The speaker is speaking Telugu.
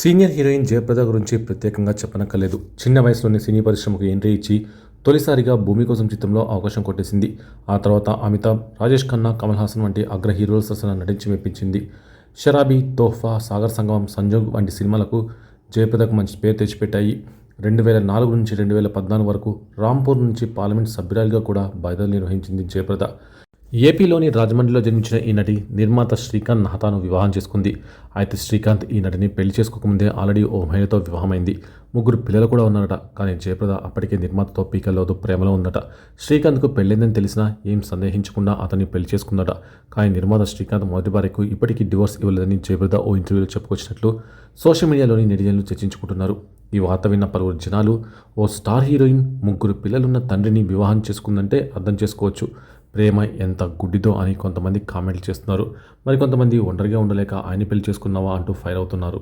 సీనియర్ హీరోయిన్ జయప్రద గురించి ప్రత్యేకంగా చెప్పనక్కర్లేదు. చిన్న వయసులోనే సినీ పరిశ్రమకు ఎంట్రీ ఇచ్చి తొలిసారిగా భూమి కోసం చిత్రంలో అవకాశం కొట్టేసింది. ఆ తర్వాత అమితాబ్ రాజేష్ ఖన్నా కమల్ హాసన్ వంటి అగ్ర హీరోల సరసన నటించి మెప్పించింది. షరాబీ తోహ్ఫా సాగర్ సంగమం సంజోగ్ వంటి సినిమాలకు జయప్రదకు మంచి పేరు తెచ్చిపెట్టాయి. రెండు వేల నాలుగు నుంచి రెండు వేల పద్నాలుగు వరకు రాంపూర్ నుంచి పార్లమెంట్ సభ్యురాలిగా కూడా బాధ్యతలు నిర్వహించింది జయప్రద. ఏపీలోని రాజమండ్రిలో జన్మించిన ఈ నటి నిర్మాత శ్రీకాంత్ నహతాను వివాహం చేసుకుంది. అయితే శ్రీకాంత్ ఈ నటిని పెళ్ళి చేసుకోకముందే ఆల్రెడీ ఓ మహిళతో వివాహమైంది. ముగ్గురు పిల్లలు కూడా ఉన్నారట. కానీ జయప్రద అప్పటికే నిర్మాతతో పీకల్లోదు ప్రేమలో ఉందట. శ్రీకాంత్కు పెళ్ళిందని తెలిసినా ఏం సందేహించకుండా అతన్ని పెళ్ళి చేసుకుందట. కానీ నిర్మాత శ్రీకాంత్ మొదటి భార్యకు ఇప్పటికీ డివోర్స్ ఇవ్వలేదని జయప్రద ఓ ఇంటర్వ్యూలో చెప్పుకొచ్చినట్లు సోషల్ మీడియాలోని నెటిజన్లు చర్చించుకుంటున్నారు. ఈ వార్త విన్న పలువురు జనాలు ఓ స్టార్ హీరోయిన్ ముగ్గురు పిల్లలున్న తండ్రిని వివాహం చేసుకుందంటే అర్థం చేసుకోవచ్చు. ప్రేమ ఎంత గుడ్డిదో అని కొంతమంది కామెంట్లు చేస్తున్నారు. మరి కొంతమంది ఒంటరిగా ఉండలేక ఆయన పెళ్ళి చేసుకున్నావా అంటూ ఫైర్ అవుతున్నారు.